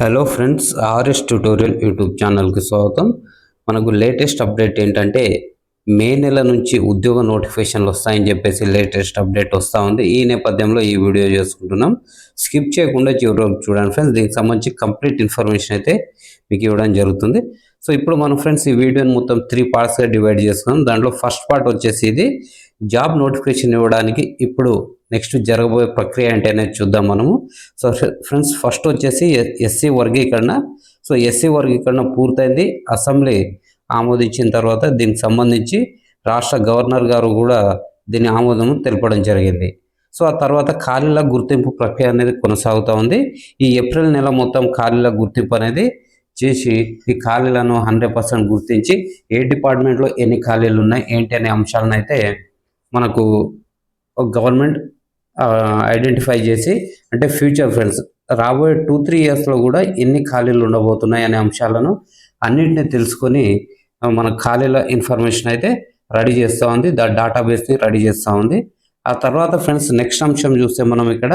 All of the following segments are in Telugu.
Hello friends RS tutorial YouTube ఛానల్కి స్వాగతం. మనకు లేటెస్ట్ అప్డేట్ ఏంటంటే మే నెల నుంచి ఉద్యోగ నోటిఫికేషన్లు వస్తాయని చెప్పేసి లేటెస్ట్ అప్డేట్ వస్తూ ఉంది. ఈ నేపథ్యంలో ఈ వీడియో చేసుకుంటున్నాం. స్కిప్ చేయకుండా చివరి వరకు చూడండి ఫ్రెండ్స్. దీనికి సంబంధించి కంప్లీట్ ఇన్ఫర్మేషన్ అయితే మీకు ఇవ్వడం జరుగుతుంది. సో ఇప్పుడు మనం ఫ్రెండ్స్ ఈ వీడియోని మొత్తం త్రీ పార్ట్స్గా డివైడ్ చేసుకున్నాం దాంట్లో ఫస్ట్ పార్ట్ వచ్చేసి ఇది జాబ్ నోటిఫికేషన్ ఇవ్వడానికి ఇప్పుడు నెక్స్ట్ జరగబోయే ప్రక్రియ అంటే అనేది చూద్దాం మనము. సో ఫ్రెండ్స్ ఫస్ట్ వచ్చేసి ఎస్సీ వర్గీకరణ. సో ఎస్సీ వర్గీకరణ పూర్తయింది. అసెంబ్లీ ఆమోదించిన తర్వాత దీనికి సంబంధించి రాష్ట్ర గవర్నర్ గారు కూడా దీని ఆమోదం తెలపడం జరిగింది. సో ఆ తర్వాత ఖాళీల గుర్తింపు ప్రక్రియ అనేది కొనసాగుతూ ఉంది. ఈ ఏప్రిల్ నెల మొత్తం ఖాళీల గుర్తింపు అనేది చేసి ఈ ఖాళీలను హండ్రెడ్ పర్సెంట్ గుర్తించి ఏ డిపార్ట్మెంట్లో ఎన్ని ఖాళీలు ఉన్నాయి ఏంటి అనే అంశాలను అయితే మనకు గవర్నమెంట్ ఐడెంటిఫై చేసి అంటే ఫ్యూచర్ ఫ్రెండ్స్ రాబోయే టూ త్రీ ఇయర్స్లో కూడా ఎన్ని ఖాళీలు ఉండబోతున్నాయి అనే అంశాలను అన్నింటినీ తెలుసుకొని మన ఖాళీల ఇన్ఫర్మేషన్ అయితే రెడీ చేస్తూ ఉంది దా డేటాబేస్ని రెడీ చేస్తూ ఉంది. ఆ తర్వాత ఫ్రెండ్స్ నెక్స్ట్ అంశం చూస్తే మనం ఇక్కడ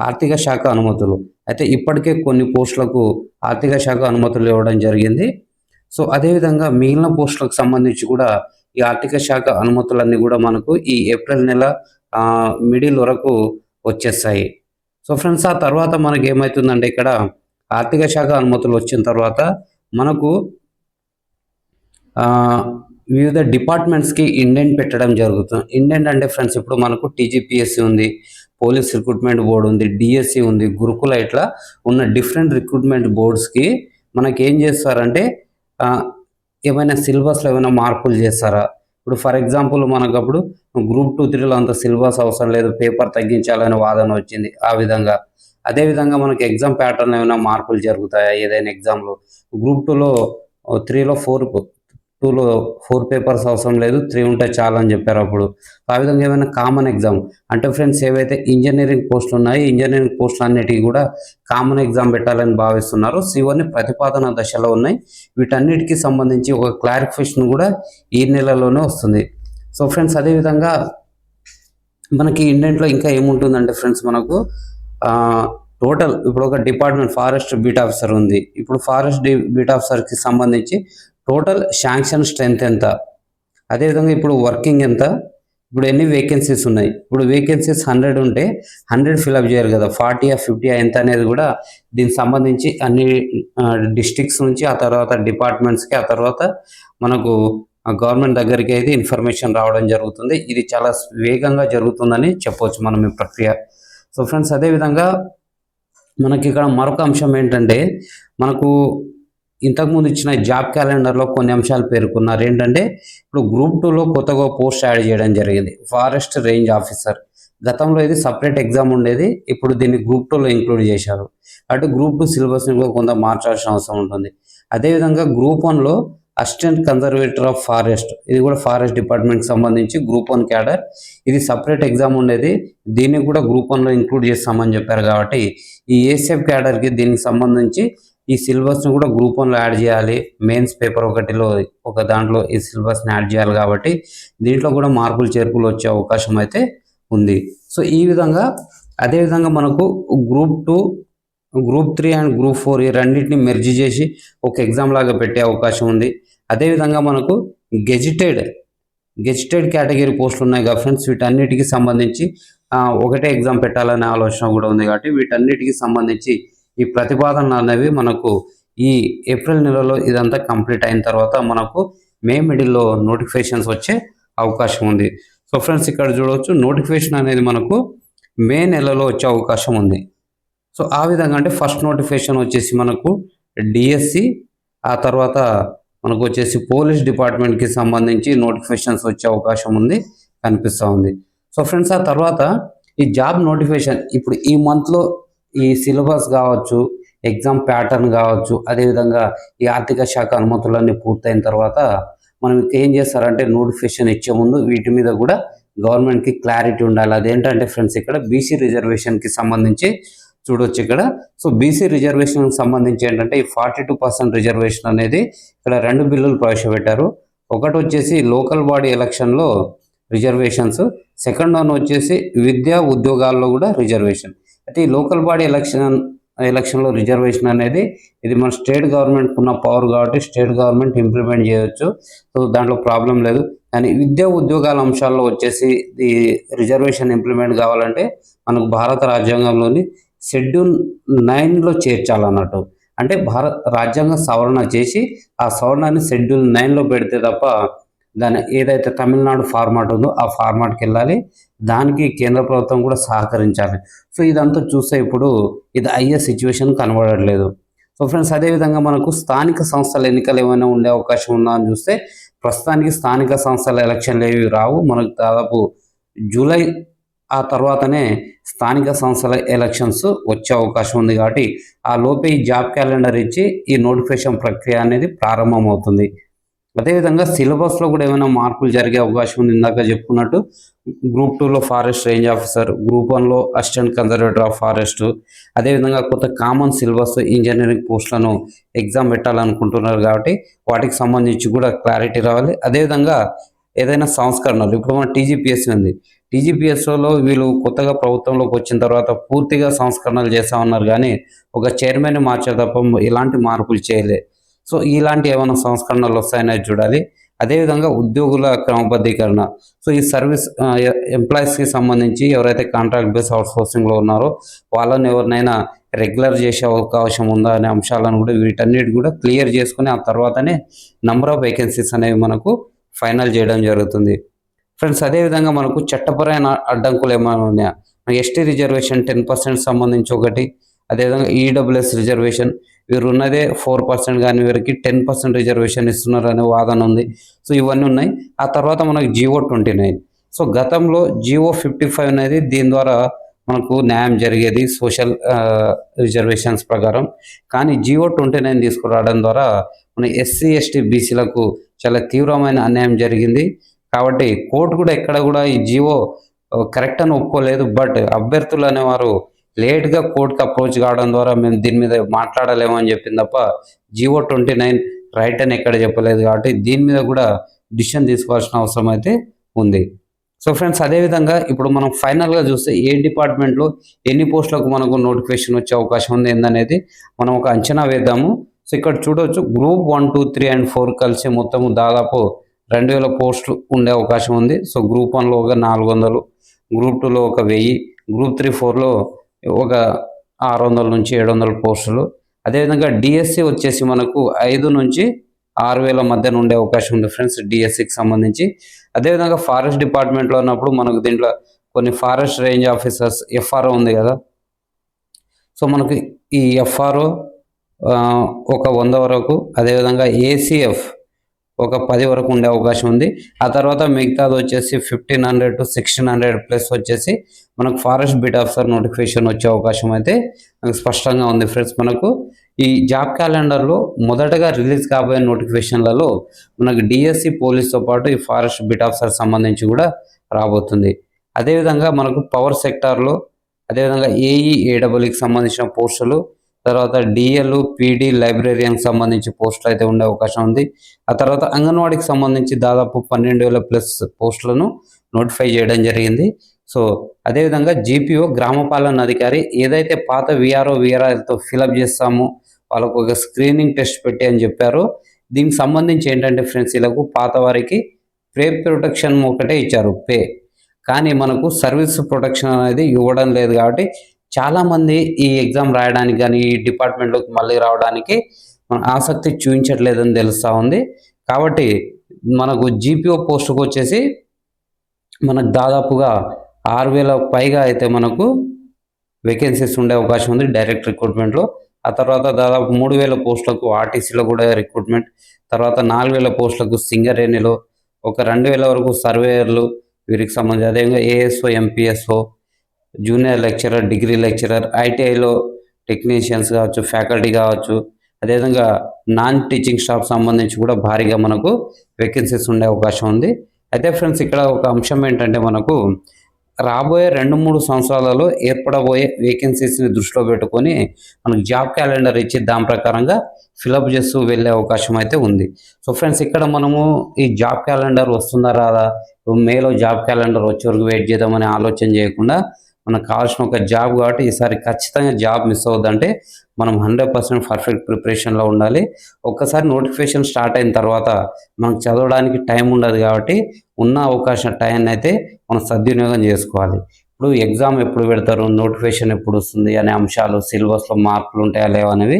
ఆర్థిక శాఖ అనుమతులు. అయితే ఇప్పటికే కొన్ని పోస్టులకు ఆర్థిక శాఖ అనుమతులు ఇవ్వడం జరిగింది. సో అదేవిధంగా మిగిలిన పోస్టులకు సంబంధించి కూడా ఈ ఆర్థిక శాఖ అనుమతులన్నీ కూడా మనకు ఈ ఏప్రిల్ నెల మిడిల్ వరకు వచ్చేస్తాయి. సో ఫ్రెండ్స్ ఆ తర్వాత మనకి ఏమవుతుందంటే ఇక్కడ ఆర్థిక శాఖ అనుమతులు వచ్చిన తర్వాత మనకు వివిధ డిపార్ట్మెంట్స్కి ఇండెంట్ పెట్టడం జరుగుతుంది ఇండెంట్ అంటే ఫ్రెండ్స్ ఇప్పుడు మనకు టీజీపీఎస్సీ ఉంది పోలీస్ రిక్రూట్మెంట్ బోర్డు ఉంది డిఎస్సి ఉంది గురుకుల ఇట్లా ఉన్న డిఫరెంట్ రిక్రూట్మెంట్ బోర్డ్స్కి మనకి ఏం చేస్తారంటే ఏమైనా సిలబస్లో ఏమైనా మార్పులు చేస్తారా? ఇప్పుడు ఫర్ ఎగ్జాంపుల్ మనకు అప్పుడు గ్రూప్ టూ త్రీలో అంత సిలబస్ అవసరం లేదు పేపర్ తగ్గించాలనే వాదన వచ్చింది ఆ విధంగా. అదేవిధంగా మనకి ఎగ్జామ్ ప్యాటర్న్ ఏమైనా మార్పులు జరుగుతాయా? ఏదైనా ఎగ్జామ్లో గ్రూప్ టూలో త్రీలో ఫోర్ టూలో ఫోర్ పేపర్స్ అవసరం లేదు త్రీ ఉంటే చాలు అని చెప్పారు అప్పుడు. ఆ విధంగా ఏమైనా కామన్ ఎగ్జామ్ అంటే ఫ్రెండ్స్ ఏవైతే ఇంజనీరింగ్ పోస్టులు ఉన్నాయో ఇంజనీరింగ్ పోస్టులు అన్నిటికీ కూడా కామన్ ఎగ్జామ్ పెట్టాలని భావిస్తున్నారు. సో ఇవన్నీ ప్రతిపాదన దశలో ఉన్నాయి. వీటన్నిటికీ సంబంధించి ఒక క్లారిఫికేషన్ కూడా ఈ నెలలోనే వస్తుంది. సో ఫ్రెండ్స్ అదేవిధంగా మనకి ఇండియన్లో ఇంకా ఏముంటుందంటే ఫ్రెండ్స్ మనకు టోటల్ ఇప్పుడు ఒక డిపార్ట్మెంట్ ఫారెస్ట్ బీట్ ఆఫీసర్ ఉంది. ఇప్పుడు ఫారెస్ట్ బీట్ ఆఫీసర్కి సంబంధించి టోటల్ శాంక్షన్ స్ట్రెంత్ ఎంత? అదేవిధంగా ఇప్పుడు వర్కింగ్ ఎంత? ఇప్పుడు ఎన్ని వేకెన్సీస్ ఉన్నాయి? ఇప్పుడు వేకెన్సీస్ హండ్రెడ్ ఉంటే హండ్రెడ్ ఫిల్అప్ చేయాలి కదా. ఫార్టీ ఆ ఫిఫ్టీ ఎంత అనేది కూడా దీనికి సంబంధించి అన్ని డిస్ట్రిక్ట్స్ నుంచి ఆ తర్వాత డిపార్ట్మెంట్స్కి ఆ తర్వాత మనకు గవర్నమెంట్ దగ్గరికి అయితే ఇన్ఫర్మేషన్ రావడం జరుగుతుంది. ఇది చాలా వేగంగా జరుగుతుందని చెప్పవచ్చు మనం ఈ ప్రక్రియ. సో ఫ్రెండ్స్ అదేవిధంగా మనకి ఇక్కడ మరొక అంశం ఏంటంటే మనకు ఇంతకుముందు ఇచ్చిన జాబ్ క్యాలెండర్లో కొన్ని అంశాలు పేర్కొన్నారు ఏంటంటే ఇప్పుడు గ్రూప్ టూలో కొత్తగా పోస్ట్ యాడ్ చేయడం జరిగింది. Forest range officer. గతంలో ఇది సపరేట్ ఎగ్జామ్ ఉండేది ఇప్పుడు దీన్ని గ్రూప్ టూలో ఇంక్లూడ్ చేశారు. అటు గ్రూప్ టూ సిలబస్ని కూడా కొంత మార్చాల్సిన అవసరం ఉంటుంది. అదేవిధంగా గ్రూప్ వన్లో అసిస్టెంట్ కన్జర్వేటర్ ఆఫ్ ఫారెస్ట్ ఇది కూడా ఫారెస్ట్ డిపార్ట్మెంట్కి సంబంధించి గ్రూప్ వన్ క్యాడర్. ఇది సపరేట్ ఎగ్జామ్ ఉండేది దీన్ని కూడా గ్రూప్ వన్లో ఇంక్లూడ్ చేస్తామని చెప్పారు కాబట్టి ఈ ఏసీఎఫ్ క్యాడర్కి దీనికి సంబంధించి ఈ సిలబస్ని కూడా గ్రూప్ వన్లో యాడ్ చేయాలి. మెయిన్స్ పేపర్ ఒకటిలో ఒక దాంట్లో ఈ సిలబస్ని యాడ్ చేయాలి కాబట్టి దీంట్లో కూడా మార్పులు చేర్పులు వచ్చే అవకాశం అయితే ఉంది. సో ఈ విధంగా అదేవిధంగా మనకు group two group three and group four ఈ రెండింటిని మెర్జ్ చేసి ఒక ఎగ్జామ్ లాగా పెట్టే అవకాశం ఉంది. అదేవిధంగా మనకు గెజిటెడ్ గెజిటెడ్ కేటగిరీ పోస్టులు ఉన్నాయి కదా ఫ్రెండ్స్ వీటన్నిటికి సంబంధించి ఒకటే ఎగ్జామ్ పెట్టాలనే ఆలోచన కూడా ఉంది కాబట్టి వీటన్నిటికి సంబంధించి ఈ ప్రతిపాదనలు అనేవి మనకు ఈ ఏప్రిల్ నెలలో ఇదంతా కంప్లీట్ అయిన తర్వాత మనకు మే మిడిల్లో నోటిఫికేషన్స్ వచ్చే అవకాశం ఉంది. సో ఫ్రెండ్స్ ఇక్కడ చూడవచ్చు నోటిఫికేషన్ అనేది మనకు మే నెలలో వచ్చే అవకాశం ఉంది. సో ఆ విధంగా అంటే ఫస్ట్ నోటిఫికేషన్ వచ్చేసి మనకు డిఎస్సి ఆ తర్వాత మనకు వచ్చేసి పోలీస్ డిపార్ట్మెంట్కి సంబంధించి నోటిఫికేషన్స్ వచ్చే అవకాశం ఉంది కనిపిస్తూ ఉంది. సో ఫ్రెండ్స్ ఆ తర్వాత ఈ జాబ్ నోటిఫికేషన్ ఇప్పుడు ఈ మంత్లో ఈ సిలబస్ కావచ్చు ఎగ్జామ్ ప్యాటర్న్ కావచ్చు అదేవిధంగా ఈ ఆర్థిక శాఖ అనుమతులన్నీ పూర్తయిన తర్వాత మనం ఏం చేస్తారంటే నోటిఫికేషన్ ఇచ్చే ముందు వీటి మీద కూడా గవర్నమెంట్కి క్లారిటీ ఉండాలి. అదేంటంటే ఫ్రెండ్స్ ఇక్కడ బీసీ రిజర్వేషన్కి సంబంధించి చూడొచ్చు ఇక్కడ. సో బీసీ రిజర్వేషన్ సంబంధించి ఏంటంటే ఈ ఫార్టీ టూ పర్సెంట్ రిజర్వేషన్ అనేది ఇక్కడ రెండు బిల్లులు ప్రవేశపెట్టారు. ఒకటి వచ్చేసి లోకల్ బాడీ ఎలక్షన్లో రిజర్వేషన్స్ సెకండ్ వన్ వచ్చేసి విద్యా ఉద్యోగాల్లో కూడా రిజర్వేషన్. అయితే ఈ లోకల్ బాడీ ఎలక్షన్ ఎలక్షన్లో రిజర్వేషన్ అనేది ఇది మన స్టేట్ గవర్నమెంట్ ఉన్న పవర్ కాబట్టి స్టేట్ గవర్నమెంట్ ఇంప్లిమెంట్ చేయవచ్చు సో దాంట్లో ప్రాబ్లం లేదు. కానీ విద్యా ఉద్యోగాల అంశాల్లో వచ్చేసి ఈ రిజర్వేషన్ ఇంప్లిమెంట్ కావాలంటే మనకు భారత రాజ్యాంగంలోని షెడ్యూల్ నైన్లో చేర్చాలన్నట్టు. అంటే భారత రాజ్యాంగ సవరణ చేసి ఆ సవరణని షెడ్యూల్ నైన్లో పెడితే తప్ప దాని ఏదైతే తమిళనాడు ఫార్మాట్ ఉందో ఆ ఫార్మాట్కి వెళ్ళాలి. దానికి కేంద్ర ప్రభుత్వం కూడా సహకరించాలి. సో ఇదంతా చూస్తే ఇప్పుడు ఇది అయ్యే సిచ్యువేషన్ కనబడట్లేదు. సో ఫ్రెండ్స్ అదేవిధంగా మనకు స్థానిక సంస్థల ఎన్నికలు ఏమైనా ఉండే అవకాశం ఉందా అని చూస్తే ప్రస్తుతానికి స్థానిక సంస్థల ఎలక్షన్లు ఏవి రావు. మనకు దాదాపు జూలై ఆ తర్వాతనే స్థానిక సంస్థల ఎలక్షన్స్ వచ్చే అవకాశం ఉంది కాబట్టి ఆ లోపే ఈ జాబ్ క్యాలెండర్ ఇచ్చి ఈ నోటిఫికేషన్ ప్రక్రియ అనేది ప్రారంభమవుతుంది. అదేవిధంగా సిలబస్లో కూడా ఏమైనా మార్పులు జరిగే అవకాశం ఉంది ఇందాక చెప్పుకున్నట్టు గ్రూప్ టూలో ఫారెస్ట్ రేంజ్ ఆఫీసర్ గ్రూప్ వన్లో అసిస్టెంట్ కన్జర్వేటర్ ఆఫ్ ఫారెస్ట్ అదేవిధంగా కొత్త కామన్ సిలబస్ ఇంజనీరింగ్ పోస్టులను ఎగ్జామ్ పెట్టాలనుకుంటున్నారు కాబట్టి వాటికి సంబంధించి కూడా క్లారిటీ రావాలి. అదేవిధంగా ఏదైనా సంస్కరణలు ఇప్పుడు మన టీజీపీఎస్సీ ఉంది. టీజీపీఎస్లో వీళ్ళు కొత్తగా ప్రభుత్వంలోకి వచ్చిన తర్వాత పూర్తిగా సంస్కరణలు చేస్తా ఉన్నారు కానీ ఒక చైర్మన్ మార్చే తప్ప ఎలాంటి మార్పులు చేయలే. సో ఇలాంటి ఏమైనా సంస్కరణలు వస్తాయనేది చూడాలి. అదేవిధంగా ఉద్యోగుల క్రమబద్ధీకరణ. సో ఈ సర్వీస్ ఎంప్లాయీస్కి సంబంధించి ఎవరైతే కాంట్రాక్ట్ బేస్ అవుట్ సోర్సింగ్లో ఉన్నారో వాళ్ళని ఎవరినైనా రెగ్యులర్ చేసే అవకాశం ఉందా అనే అంశాలను కూడా వీటన్నిటి కూడా క్లియర్ చేసుకుని ఆ తర్వాతనే నంబర్ ఆఫ్ వేకెన్సీస్ అనేవి మనకు ఫైనల్ చేయడం జరుగుతుంది. ఫ్రెండ్స్ అదేవిధంగా మనకు చట్టపరమైన అడ్డంకులు ఏమైనా ఉన్నాయా? ఎస్టీ రిజర్వేషన్ టెన్ పర్సెంట్ సంబంధించి ఒకటి అదేవిధంగా ఈడబ్ల్యూఎస్ రిజర్వేషన్ వీరు ఉన్నదే ఫోర్ పర్సెంట్ కానీ వీరికి టెన్ పర్సెంట్ రిజర్వేషన్ ఇస్తున్నారు అనే వాదన ఉంది. సో ఇవన్నీ ఉన్నాయి. ఆ తర్వాత మనకు జియో ట్వంటీ నైన్. సో గతంలో జియో ఫిఫ్టీ ఫైవ్ అనేది దీని ద్వారా మనకు న్యాయం జరిగేది సోషల్ రిజర్వేషన్స్ ప్రకారం. కానీ జియో ట్వంటీ నైన్ తీసుకురావడం ద్వారా మన ఎస్సీ ఎస్టీ బీసీలకు చాలా తీవ్రమైన అన్యాయం జరిగింది. కాబట్టి కోర్టు కూడా ఎక్కడ కూడా ఈ జియో కరెక్ట్ అని ఒప్పుకోలేదు. బట్ అభ్యర్థులు అనేవారు లేట్గా కోర్టుకు అప్రోచ్ కావడం ద్వారా మేము దీని మీద మాట్లాడలేము అని చెప్పింది తప్ప జివో ట్వంటీ నైన్ రైట్ అని ఎక్కడ చెప్పలేదు కాబట్టి దీని మీద కూడా డిసిషన్ తీసుకోవాల్సిన అవసరం అయితే ఉంది. సో ఫ్రెండ్స్ అదేవిధంగా ఇప్పుడు మనం ఫైనల్గా చూస్తే ఏ డిపార్ట్మెంట్లో ఎన్ని పోస్టులకు మనకు నోటిఫికేషన్ వచ్చే అవకాశం ఉంది ఏందనేది మనం ఒక అంచనా వేద్దాము. సో ఇక్కడ చూడవచ్చు group one two three and four కలిసి మొత్తము దాదాపు రెండు వేల పోస్టులు ఉండే అవకాశం ఉంది. సో గ్రూప్ వన్లో ఒక నాలుగు వందలు గ్రూప్ టూలో ఒక వెయ్యి గ్రూప్ త్రీ ఫోర్లో ఒక ఆరు వందల నుంచి ఏడు వందల పోస్టులు. అదేవిధంగా డిఎస్సి వచ్చేసి మనకు ఐదు నుంచి ఆరు వేల మధ్యన ఉండే అవకాశం ఉంది ఫ్రెండ్స్ డిఎస్సికి సంబంధించి. అదేవిధంగా ఫారెస్ట్ డిపార్ట్మెంట్లో ఉన్నప్పుడు మనకు దీంట్లో కొన్ని ఫారెస్ట్ రేంజ్ ఆఫీసర్స్ ఎఫ్ఆర్ఓ ఉంది కదా. సో మనకు ఈ ఎఫ్ఆర్ఓ ఒక వంద వరకు. అదేవిధంగా ఏసీఎఫ్ ఒక పది వరకు ఉండే అవకాశం ఉంది. ఆ తర్వాత మిగతాది వచ్చేసి fifteen hundred to sixteen hundred plus వచ్చేసి మనకు ఫారెస్ట్ బిట్ ఆఫీసర్ నోటిఫికేషన్ వచ్చే అవకాశం అయితే స్పష్టంగా ఉంది ఫ్రెండ్స్ మనకు ఈ జాబ్ క్యాలెండర్లో మొదటగా రిలీజ్ కాబోయే నోటిఫికేషన్లలో మనకు డిఎస్సి పోలీస్తో పాటు ఈ ఫారెస్ట్ బిట్ ఆఫీసర్ సంబంధించి కూడా రాబోతుంది. అదేవిధంగా మనకు పవర్ సెక్టార్లో అదేవిధంగా ఏఈ ఏడబ్ల్యూకి సంబంధించిన పోస్టులు తర్వాత డిఎల్ పీడీ లైబ్రరీకి సంబంధించి పోస్టులు అయితే ఉండే అవకాశం ఉంది. ఆ తర్వాత అంగన్వాడీకి సంబంధించి దాదాపు పన్నెండు వేల ప్లస్ పోస్టులను నోటిఫై చేయడం జరిగింది. సో అదేవిధంగా జీపీఓ గ్రామపాలన అధికారి ఏదైతే పాత విఆర్ఓ విఆర్ఆర్తో ఫిలప్ చేస్తామో వాళ్ళకు ఒక స్క్రీనింగ్ టెస్ట్ పెట్టి అని చెప్పారో. దీనికి సంబంధించి ఏంటంటే ఫ్రెండ్స్ వీళ్ళకు పాత వారికి పే ప్రొటెక్షన్ ఒకటే ఇచ్చారు పే కానీ మనకు సర్వీస్ ప్రొటెక్షన్ అనేది ఇవ్వడం లేదు కాబట్టి చాలామంది ఈ ఎగ్జామ్ రాయడానికి కానీ ఈ డిపార్ట్మెంట్లోకి మళ్ళీ రావడానికి మన ఆసక్తి చూపించట్లేదని తెలుస్తూ ఉంది. కాబట్టి మనకు జీపీఓ పోస్టుకు వచ్చేసి మనకు దాదాపుగా ఆరు వేల పైగా అయితే మనకు వేకెన్సీస్ ఉండే అవకాశం ఉంది డైరెక్ట్ రిక్రూట్మెంట్లో. ఆ తర్వాత దాదాపు మూడు వేల పోస్టులకు ఆర్టీసీలో కూడా రిక్రూట్మెంట్. తర్వాత నాలుగు వేల పోస్టులకు సింగరేణిలో ఒక రెండు వేల వరకు సర్వేయర్లు వీరికి సంబంధించి. అదేవిధంగా ASO MPSO junior lecturer degree lecturer ఐటీఐలో technicians కావచ్చు ఫ్యాకల్టీ కావచ్చు అదేవిధంగా నాన్ టీచింగ్ స్టాఫ్ సంబంధించి కూడా భారీగా మనకు వేకెన్సీస్ ఉండే అవకాశం ఉంది. అయితే ఫ్రెండ్స్ ఇక్కడ ఒక అంశం ఏంటంటే మనకు రాబోయే రెండు మూడు సంవత్సరాలలో ఏర్పడబోయే వేకెన్సీస్ని దృష్టిలో పెట్టుకొని మనకు జాబ్ క్యాలెండర్ ఇచ్చి దాని ప్రకారంగా ఫిలప్ చేస్తూ వెళ్ళే అవకాశం అయితే ఉంది. సో ఫ్రెండ్స్ ఇక్కడ మనము ఈ జాబ్ క్యాలెండర్ వస్తుందా రాదా? మేలో జాబ్ క్యాలెండర్ వచ్చే వరకు వెయిట్ చేద్దామని ఆలోచన చేయకుండా మనకు కావాల్సిన ఒక జాబ్ కాబట్టి ఈసారి ఖచ్చితంగా జాబ్ మిస్ అవుద్దంటే మనం హండ్రెడ్ పర్సెంట్ పర్ఫెక్ట్ ప్రిపరేషన్లో ఉండాలి. ఒక్కసారి నోటిఫికేషన్ స్టార్ట్ అయిన తర్వాత మనకు చదవడానికి టైం ఉండదు కాబట్టి ఉన్న అవకాశం టైం అయితే మనం సద్వినియోగం చేసుకోవాలి. ఇప్పుడు ఎగ్జామ్ ఎప్పుడు పెడతారు? నోటిఫికేషన్ ఎప్పుడు వస్తుంది? అనే అంశాలు సిలబస్లో మార్పులు ఉంటాయా? లేవా? అనేవి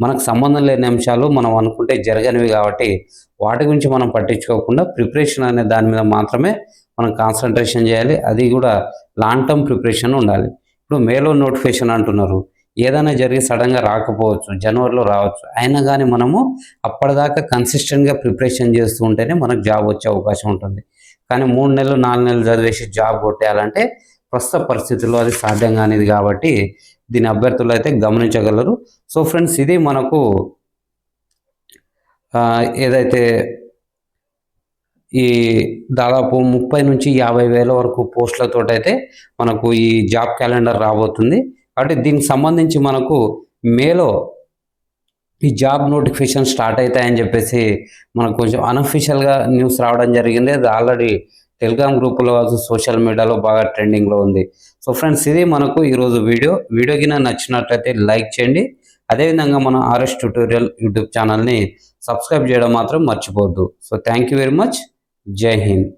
మనకు సంబంధం లేని అంశాలు మనం అనుకుంటే జరగనివి కాబట్టి వాటి గురించి మనం పట్టించుకోకుండా ప్రిపరేషన్ అనే దాని మీద మాత్రమే మనం కాన్సన్ట్రేషన్ చేయాలి. అది కూడా లాంగ్ టర్మ్ ప్రిపరేషన్ ఉండాలి. ఇప్పుడు మేలో నోటిఫికేషన్ అంటున్నారు. ఏదైనా జరిగి సడన్గా రాకపోవచ్చు జనవరిలో రావచ్చు. అయినా కానీ మనము అప్పటిదాకా కన్సిస్టెంట్గా ప్రిపరేషన్ చేస్తూ ఉంటేనే మనకు జాబ్ వచ్చే అవకాశం ఉంటుంది. కానీ మూడు నెలలు నాలుగు నెలలు చదివేసి జాబ్ కొట్టేయాలంటే ప్రస్తుత పరిస్థితుల్లో అది సాధ్యం కానిది కాబట్టి దీని అభ్యర్థులు అయితే గమనించగలరు. సో ఫ్రెండ్స్ ఇది మనకు ఏదైతే ఈ దాదాపు ముప్పై నుంచి యాభై వేల వరకు పోస్టులతో అయితే మనకు ఈ జాబ్ క్యాలెండర్ రాబోతుంది. కాబట్టి దీనికి సంబంధించి మనకు మేలో ఈ జాబ్ నోటిఫికేషన్ స్టార్ట్ అవుతాయని చెప్పేసి మనకు కొంచెం అన్అఫీషియల్గా న్యూస్ రావడం జరిగింది. అది ఆల్రెడీ టెలిగ్రామ్ గ్రూపులో సోషల్ మీడియాలో బాగా ట్రెండింగ్లో ఉంది. సో ఫ్రెండ్స్ ఇది మనకు ఈరోజు వీడియో. వీడియో కింద నచ్చినట్లయితే లైక్ చేయండి. అదేవిధంగా మన ఆర్ఎస్ ట్యూటోరియల్ యూట్యూబ్ ఛానల్ని సబ్స్క్రైబ్ చేయడం మాత్రం మర్చిపోవద్దు. So thank you very much जय हिंद।